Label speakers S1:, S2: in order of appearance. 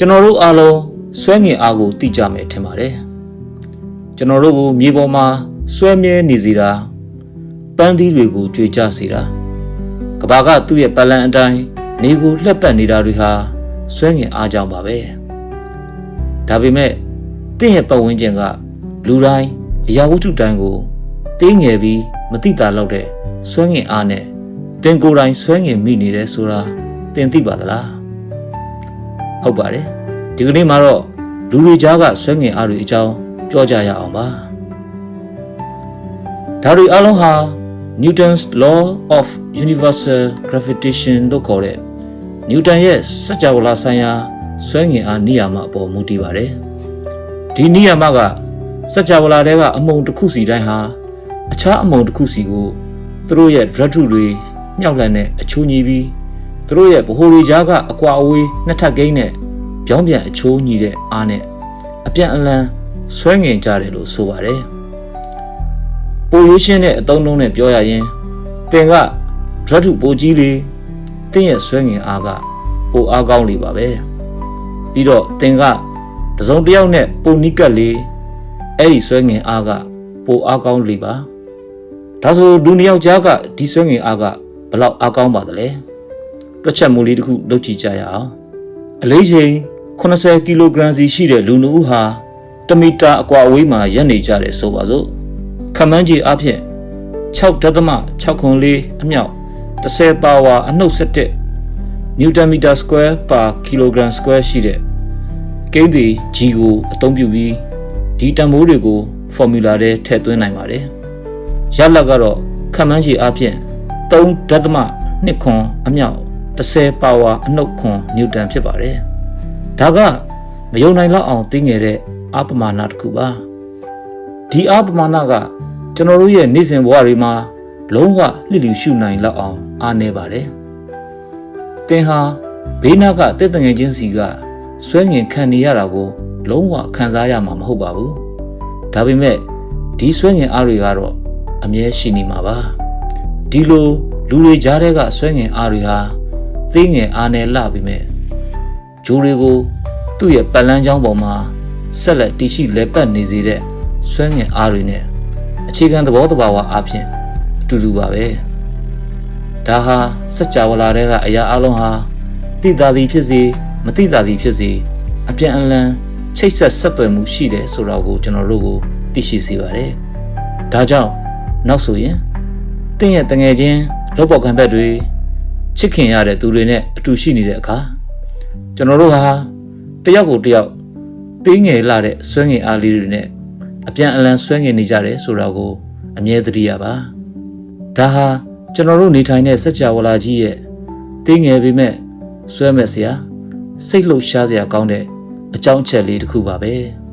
S1: ကျွန်တော်တို့အားလုံးဆွဲငင်အားကိုသိကြမယ်ထင်ပါတယ်ကျွန်တော်တို့ကိုမြေပေါ်မှာဆွဲမြဲနေစေတာပန်းသီးတွေကိုကြွေကြစေတာကဘာကသူ့ရဲ့ပတ်လန်အတိုင်းနေကိုလှက်ပတ်နေတာတွေဟာဆွဲငင်အားကြောင့်ပါပဲဒါပေမဲ့တင့်ရဲ့ပတ်ဝန်းကျင်ကလူတိုင်းအရာဝတ္ထုတိုင်းကိုတင်းငယ်ပြီးမတိတာလောက်တဲ့ဆွဲငင်အားနဲ့တင်ကိုယ်တိုင်ဆွဲငင်မိနေတယ်ဆိုတာတင်သိပါသလား ဟုတ်ပါတယ်ဒီကနေ့မှာတော့လူတွေကြားကဆွဲငင်အားတွေအကြောင်းပြောကြရအောင်ပါဒါတွေအလုံးဟာ Newton's law of universal gravitation လို့ခေါ်တဲ့ Newton ရဲ့စัจ java လာဆိုင်ရာဆွဲငင်အားနိယာမအပေါ်မူတည်ပါတယ်ဒီနိယာမကစัจ java လာတွေကအမုံတစ်ခုစီတိုင်းဟာအခြားအမုံတစ်ခုစီကိုသူတို့ရဲ့ drug တွေမြောက်လန့်နဲ့အချိုးညီပြီး သူတို့ရဲ့ဗဟိုတွေကြားကအကွာအဝေးနှစ်ထပ်ကိန်းနဲ့ပြောင်းပြန်အချိုးညီတဲ့အားနဲ့အပြန်အလှန်ဆွဲငင်ကြတယ်လို့ဆိုပါတယ်ပိုရွှေရှင်းတဲ့အတုံးလုံးနဲ့ပြောရရင်တင်က drug ပိုကြီးလေတင်းရဲ့ဆွဲငင်အားကပိုအားကောင်းလေပါပဲပြီးတော့တင်ကတစုံတစ်ယောက်နဲ့ပိုနီးကပ်လေအဲ့ဒီဆွဲငင်အားကပိုအားကောင်းလေပါဒါဆိုလူနှစ်ယောက်ကြားကဒီဆွဲငင်အားကဘလောက်အားကောင်းပါသလဲ တွက်ချက်မှုလေးတစ်ခုလုပ်ကြည့်ကြရအောင်အလေးချိန်80ကီလိုဂရမ်စီရှိတဲ့လူနှစ်ဦးဟာ1မီတာအကွာအဝေးမှာရပ်နေကြတယ်ဆိုပါစို့ခမန်းကြီးအဖြစ်6.6ခွန်လေးအမြောက်10ပါဝါအနှုတ်17နျူတန်မီတာစကွဲပါကီလိုဂရမ်စကွဲရှိတဲ့ကိန်းဒီ G ကိုအသုံးပြုပြီးဒီတန်ဖိုးတွေကိုဖော်မြူလာထဲထည့်သွင်းနိုင်ပါတယ်။ရလဒ်ကတော့ခန့်မှန်းခြေအဖြစ်3.2ခွန်အမြောက် 10ပါဝါအနှုတ်ခွန်နျူတန်ဖြစ်ပါတယ်။ဒါကမယုံနိုင်လောက်အောင်သိငယ်တဲ့အပမာဏတစ်ခုပါ။ဒီအပမာဏကကျွန်တော်တို့ရဲ့နေ့စဉ်ဘဝတွေမှာလုံးဝလှစ်လျူရှုနိုင်လောက်အောင်အားနေပါတယ်။သင်ဟာဘေးနားကတက်တငယ်ချင်းစီကဆွဲငင်ခံနေရတာကို လုံးဝခံစားရမှာမဟုတ်ပါဘူး။ဒါပေမဲ့ဒီဆွဲငင်အားတွေကတော့အမြဲရှိနေမှာပါ။ဒီလိုလူတွေကြားထဲကဆွဲငင်အားတွေဟာ သိငယ်အားနဲ့လှပြီမဲ့ဂျိုးတွေကိုသူ့ရဲ့ပတ်လန်းချောင်းပေါ်မှာဆက်လက်တည်ရှိလဲပတ်နေစေတဲ့ဆွဲငင်အားတွေနဲ့အခြေခံသဘောတဘာဝအဖြစ်အတူတူပါပဲဒါဟာစัจ java လာတဲ့ကအရာအလုံးဟာတိတာသည်ဖြစ်စေမတိတာသည်ဖြစ်စေအပြန်အလှန်ချိတ်ဆက်ဆက်သွယ်မှုရှိတယ်ဆိုတာကိုကျွန်တော်တို့ကိုသိရှိစေပါတယ်ဒါကြောင့်နောက်ဆိုရင်တင့်ရဲ့တငယ်ချင်းလောက်ပေါ်ခံဘက်တွေ ချစ်ခင်ရတဲ့သူတွေနဲ့အတူရှိနေတဲ့အခါကျွန်တော်တို့ဟာတယောက်ကိုတယောက်တင်းငယ်လာတဲ့ဆွဲငင်အားလေးတွေနဲ့အပြန်အလှန်ဆွဲငင်နေကြတယ်ဆိုတာကိုအမြဲတည်းရပါဒါဟာကျွန်တော်တို့နေထိုင်တဲ့စัจ java လာကြီးရဲ့တင်းငယ်ပေမဲ့ဆွဲမဲ့စရာစိတ်လှုပ်ရှားစရာကောင်းတဲ့အကြောင်းအချက်လေးတစ်ခုပါပဲ။